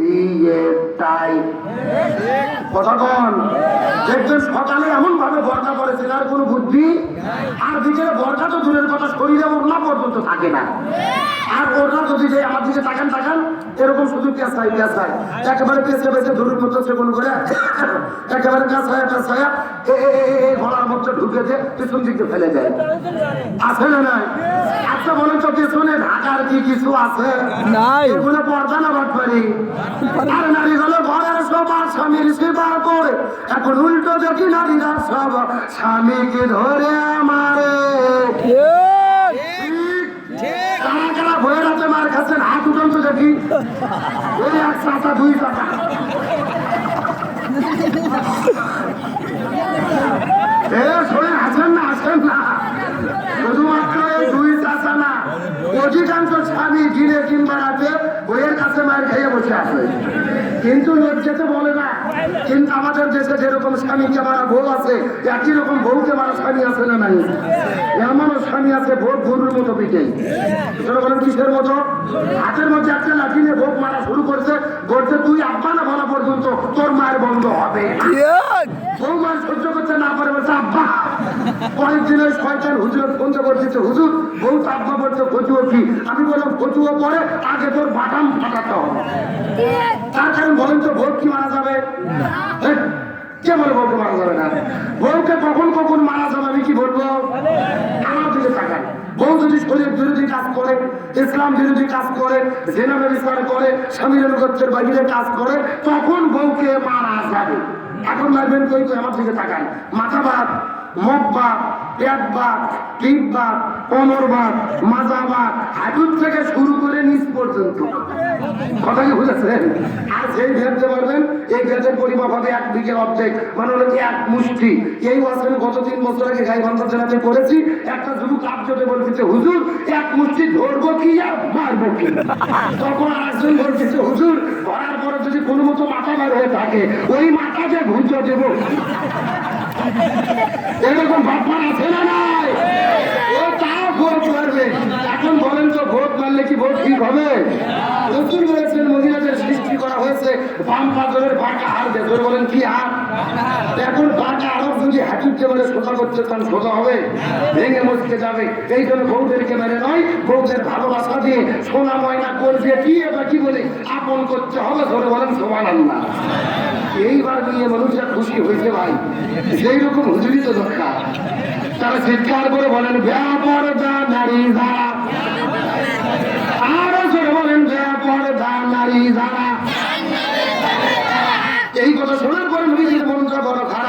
বিয়েটাই কতক্ষণ? দেখবেন সকালে এমন ভাবে বর্ষা করেছে আর কোনো বুদ্ধি আর বিকেলে বর্ষা তো দূরের কথা, শরীরে ওড়না পর্যন্ত থাকে না। আর ওড়না যদি যে আমার দিকে তাকান তাকান, এরকম শুধু পেঁচাই পেঁচাই একেবারে পেঁচে পেঁচে ধরুন মতো সেবন করে একেবারে এ, এ, গলার মধ্যে ঢুকে যে পিছন দিকে ফেলে দেয়। আছে না নাই? আচ্ছা বলেন তো পেছনে ঢাকার কি কিছু আছে? নাই। এগুলো পর্দা না বাদ পারি আর নারী হলো ঘরের সবার স্বামীর সেবা করে। এখন উল্টো দেখি নারীরা সব স্বামীকে ধরে আমারে। কারা কারা ভয়ের হাতে মার খাচ্ছেন হাত তো দেখি। ওই এক চাচা দুই চাচা এ শোনেন আছেন না আছেন না শুধুমাত্র এই দুই চাচা না অধিকাংশ স্বামী গিরে কিংবা রাতে বইয়ের কাছে মার খেয়ে বসে আছে। কিন্তু লজ্জাতে বলে না। কিন্তু আমাদের দেশে যেরকম স্বামীকে মারা বউ আছে একই রকম বউকে মারা স্বামী আছে না নাই? এমনও স্বামী আছে ভোট গরুর মতো পিঠে। সেটা বলেন কিসের মতো? হাতের মধ্যে একটা লাঠি নিয়ে ভোট মারা শুরু করছে। বলছে তুই আব্বা না বলা পর্যন্ত তোর মায়ের বন্ধ হবে। বউ মার সহ্য করতে না পারে শয়তান হুজুর ফোন করে হুজুর বউ তো আব্বা বলছে কচুও কি? আমি বললাম কচুও পরে আগে তোর বাটাম ফাটাতে হবে। তার কারণ বলেন তো ভোট কি মারা যাবে? কে বলে বউকে মারা যাবে না? বউকে কখন কখন মারা যাবে আমি কি বলব? আমার দিকে তাকান। বউ যদি শরীর বিরোধী কাজ করে ইসলাম বিরোধী কাজ করে জেনাবে বিচার করে স্বামীর অনুগত্যের বাহিরে কাজ করে তখন বউকে মারা যাবে। এখন লাগবেন কই কই আমার দিকে তাকান। মাথা বাদ মুখ বাদ, পেট বাদ পিঠ বাদ, কোমর বাদ, মাজা হাঁটুর থেকে শুরু করে নিচ পর্যন্ত। কথা কি বুঝেছেন? আর সেই ভেবতে পারবেন এই ভেদের পরিমাপ হবে এক বিঘের অর্ধেক। মানে হলো এক মুষ্টি। এই ওয়াজ আমি গত তিন বছর আগে গাইবান্ধা জেলাতে করেছি, একটা যুবক আবজতে বলতেছে হুজুর, এক মুষ্টি ধরবো কি আর মারবো কি? তখন আরেকজন বলতেছে হুজুর, ধরার পরে যদি কোনো মতো মাথা বার হয়ে থাকে, ওই মাথা যে ঘুরতে দেবো। এরকম বাপমার আছে না নাই? ও তাও ভোট মারবে। এখন বলেন তো, ভোট মারলে কি ভোট ঠিক হবে? সৃষ্টি হয়েছে বাম পাথরের ফাঁকা হার দিয়ে বলেন, কি হার এখন ফাঁকা আরও যদি হাঁটুতে বলে সোজা করছে তখন সোজা হবে? ভেঙে মুচকে যাবে। এই জন্য বউদেরকে মেরে নয়, বউদের ভালোবাসা দিয়ে সোনা, ময়না করবে কি এবার কি বলে? আপন করতে হবে, ধরে বলেন সমান আল্লাহ এইবার নিয়ে মানুষরা খুশি হয়েছে ভাই। সেই রকম হুজুরি তো দরকার। তারা চিৎকার করে বলেন, ব্যাপার দা নারী যারা। আরও জোরে বলেন, ব্যাপার দা নারী যারা। এই কথা শোনার পরে